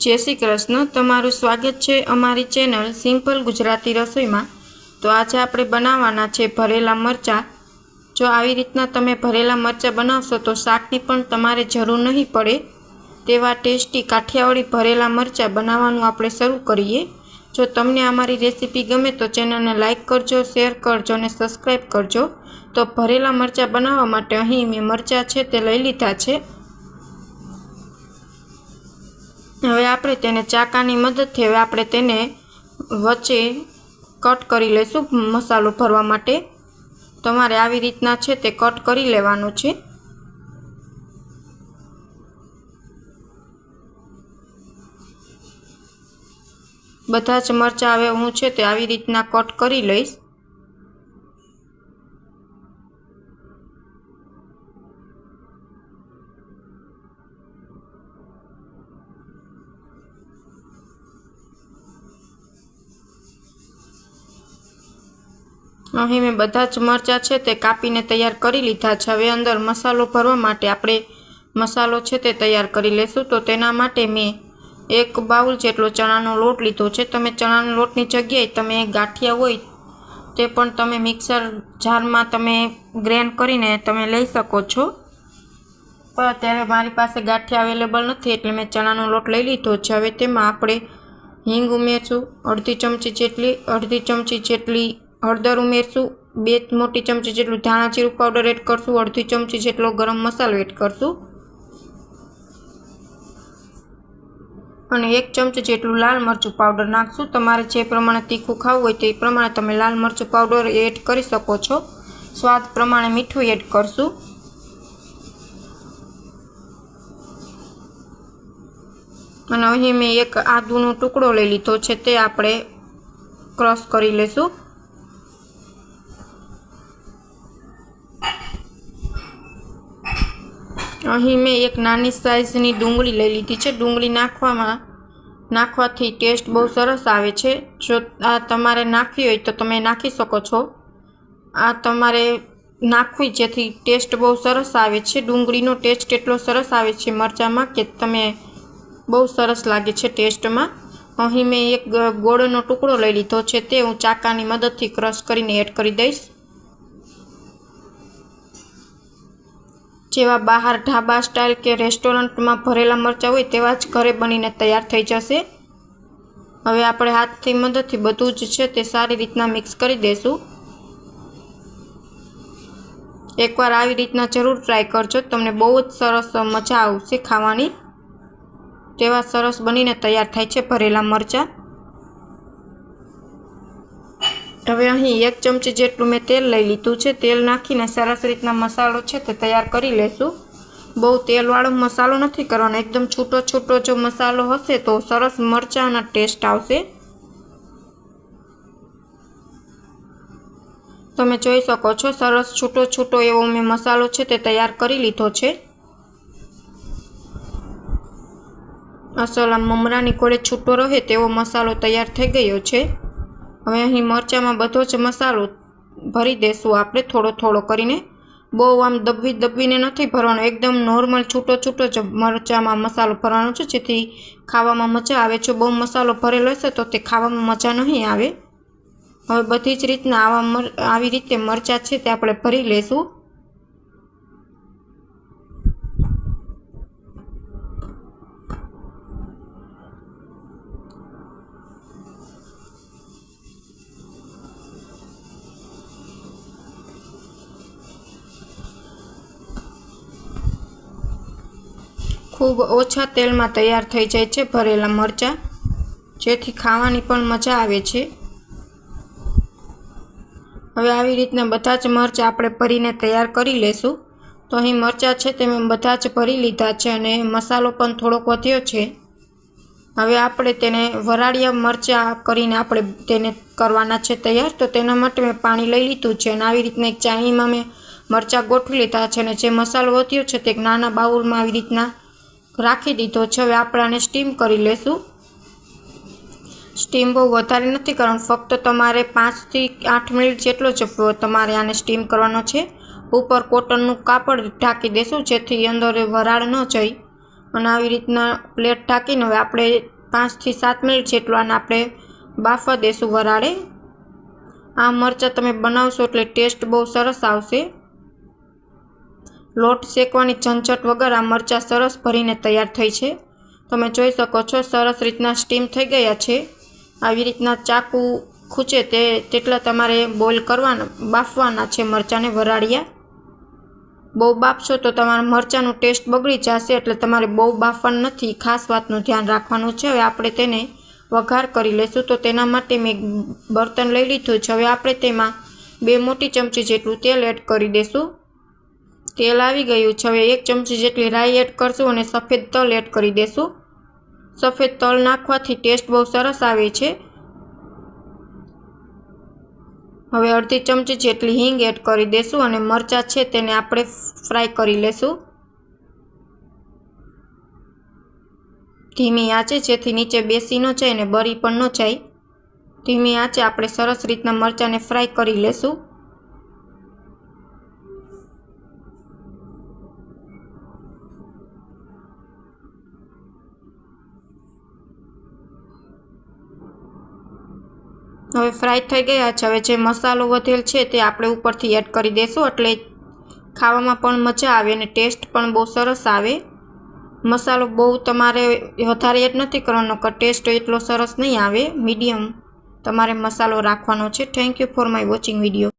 જય શ્રી કૃષ્ણ. તમારું સ્વાગત છે અમારી ચેનલ સિમ્પલ ગુજરાતી રસોઈમાં. તો આજે આપણે બનાવવાના છે ભરેલા મરચાં. જો આવી રીતના તમે ભરેલા મરચાં બનાવશો તો શાકની પણ તમારે જરૂર નહીં પડે. તેવા ટેસ્ટી કાઠિયાવાડી ભરેલા મરચાં બનાવવાનું આપણે શરૂ કરીએ. જો તમને અમારી રેસીપી ગમે તો ચેનલને લાઇક કરજો, શેર કરજો અને સબસ્ક્રાઈબ કરજો. તો ભરેલા મરચાં બનાવવા માટે અહીં મેં મરચાં છે તે લઈ લીધા છે. હવે આપણે તેને ચાકાની મદદથી હવે આપણે તેને વચ્ચે કટ કરી લઈશું મસાલો ભરવા માટે. તમારે આવી રીતના છે તે કટ કરી લેવાનું છે. બધા જ મરચાં હવે હું છે તે આવી રીતના કટ કરી લઈશ. અહીં મેં બધા જ મરચાં છે તે કાપીને તૈયાર કરી લીધા છે. હવે અંદર મસાલો ભરવા માટે આપણે મસાલો છે તે તૈયાર કરી લેશું. તો તેના માટે મેં એક બાઉલ જેટલો ચણાનો લોટ લીધો છે. તમે ચણાના લોટની જગ્યાએ તમે ગાંઠિયા હોય તે પણ તમે મિક્સર જારમાં તમે ગ્રેન્ડ કરીને તમે લઈ શકો છો. પણ અત્યારે મારી પાસે ગાંઠિયા અવેલેબલ નથી એટલે મેં ચણાનો લોટ લઈ લીધો છે. હવે તેમાં આપણે હિંગ ઉમેરશું. અડધી ચમચી જેટલી, અડધી ચમચી જેટલી હળદર ઉમેરશું, બે મોટી ચમચી જેટલું ધાણા જીરું પાવડર એડ કરશું, અડધી ચમચી જેટલો ગરમ મસાલો એડ કરશું. અને એક ચમચી જેટલું લાલ મરચું પાવડર નાખશું. તમારે જે પ્રમાણે તીખું ખાવું હોય તે પ્રમાણે તમે લાલ મરચું પાવડર એડ કરી શકો છો. સ્વાદ પ્રમાણે મીઠું એડ કરશું. અને અહીં મેં એક આદુનો ટુકડો લઈ લીધો છે, તે આપણે ક્રશ કરી લઈશું અહીં મેં એક નાની સાઇઝની ડુંગળી લઈ લીધી છે. ડુંગળી નાખવામાં, નાખવાથી ટેસ્ટ બહુ સરસ આવે છે. જો આ તમારે નાખવી હોય તો તમે નાખી શકો છો. આ તમારે નાખવી જેથી ટેસ્ટ બહુ સરસ આવે છે. ડુંગળીનો ટેસ્ટ કેટલો સરસ આવે છે મરચાંમાં કે તમે બહુ સરસ લાગે છે ટેસ્ટમાં. અહીં મેં એક ગોળનો ટુકડો લઈ લીધો છે. તે હું ચાકાની મદદથી ક્રશ કરીને એડ કરી દઈશ. જેવા બહાર ઢાબા સ્ટાઇલ કે રેસ્ટોરન્ટમાં ભરેલા મરચાં હોય તેવા જ ઘરે બનીને તૈયાર થઈ જશે. હવે આપણે હાથથી મદદથી બધું જ છે તે સારી રીતના મિક્સ કરી દઈશું એકવાર આવી રીતના જરૂર ટ્રાય કરજો. તમને બહુ જ સરસ મજા આવશે ખાવાની તેવા સરસ બનીને તૈયાર થાય છે ભરેલા મરચાં. હવે અહીં એક ચમચી જેટલું મેં તેલ લઈ લીધું છે. તેલ નાખીને સરસ રીતના મસાલો છે તે તૈયાર કરી લેશું. બહુ તેલવાળો મસાલો નથી કરવાનો. એકદમ છૂટો છૂટો જો મસાલો હશે તો સરસ મરચાંના ટેસ્ટ આવશે. તમે જોઈ શકો છો સરસ છૂટો છૂટો એવો મેં મસાલો છે તે તૈયાર કરી લીધો છે. અસલ આ મમરાની કોળે છૂટો રહે તેવો મસાલો તૈયાર થઈ ગયો છે. હવે અહીં મરચાંમાં બધો જ મસાલો ભરી દેશું. આપણે થોડો થોડો કરીને બહુ આમ દબવી દબવીને નથી ભરવાનો. એકદમ નોર્મલ છૂટો છૂટો જ મરચાંમાં મસાલો ભરવાનો છે. જેથી ખાવામાં મજા આવે. જો બહુ મસાલો ભરેલો હશે તો તે ખાવામાં મજા નહીં આવે. હવે બધી જ રીતના આવા આવી રીતે મરચાં છે તે આપણે ભરી લેશું. ખૂબ ઓછા તેલમાં તૈયાર થઈ જાય છે ભરેલા મરચાં. જેથી ખાવાની પણ મજા આવે છે. હવે આવી રીતના બધા જ મરચાં આપણે ભરીને તૈયાર કરી લેશું. તો અહીં મરચાં છે તે મેં બધા જ ભરી લીધા છે અને મસાલો પણ થોડોક વધ્યો છે. હવે આપણે તેને વરાળિયા મરચાં કરીને આપણે તેને કરવાના છે તૈયાર. તો તેના માટે મેં પાણી લઈ લીધું છે અને આવી રીતના એક ચાણીમાં મેં મરચાં ગોઠવી લીધા છે અને જે મસાલો વધ્યો છે તે નાના બાઉલમાં આવી રીતના રાખી દીધો. છે હવે આપણે આને સ્ટીમ કરી લેશું. સ્ટીમ બહુ વધારે નથી કરવાનું. ફક્ત તમારે પાંચથી આઠ મિનિટ જેટલો જ તમારે આને સ્ટીમ કરવાનો છે. ઉપર કોટનનું કાપડ ઢાંકી દેશું, જેથી અંદર વરાળ ન જઈ. અને આવી રીતના પ્લેટ ઢાંકીને હવે આપણે પાંચથી સાત મિનિટ જેટલું આને આપણે બાફવા દેશું વરાળે. આ મરચાં તમે બનાવશો એટલે ટેસ્ટ બહુ સરસ આવશે. લોટ શેકવાની ઝંઝટ વગર આ મરચાં સરસ ભરીને તૈયાર થઈ છે. તમે જોઈ શકો છો, સરસ રીતના સ્ટીમ થઈ ગયા છે. આવી રીતના ચાકુ ખૂચે તે તેટલા તમારે બોઇલ કરવાના, બાફવાના છે મરચાંને વરાળિયા. બહુ બાફશો તો તમારા મરચાંનું ટેસ્ટ બગડી જશે એટલે તમારે બહુ બાફવાનું નથી, ખાસ વાતનું ધ્યાન રાખવાનું છે. હવે આપણે તેને વઘાર કરી લેશું તો તેના માટે મેં બર્તન લઈ લીધું છે. હવે આપણે તેમાં બે મોટી ચમચી જેટલું તેલ એડ કરી દઈશું તેલ આવી ગયું છે. હવે એક ચમચી જેટલી રાઈ એડ કરશું અને સફેદ તલ એડ કરી દઈશું સફેદ તલ નાખવાથી ટેસ્ટ બહુ સરસ આવે છે. હવે અડધી ચમચી જેટલી હિંગ એડ કરી દઈશું અને મરચાં છે તેને આપણે ફ્રાય કરી લેશું. ધીમી આંચે જેથી નીચે બેસી ન જાય અને બળી પણ ન જાય. ધીમી આંચે આપણે સરસ રીતના મરચાંને ફ્રાય કરી લેશું. હવે ફ્રાય થઈ ગયા છે. હવે જે મસાલો વધેલ છે તે આપણે ઉપરથી એડ કરી દઈશું એટલે ખાવામાં પણ મજા આવે અને ટેસ્ટ પણ બહુ સરસ આવે. મસાલો બહુ તમારે વધારે એડ નથી કરવાનો કે ટેસ્ટ એટલો સરસ નહીં આવે. મીડિયમ તમારે મસાલો રાખવાનો છે. Thank you for my watching video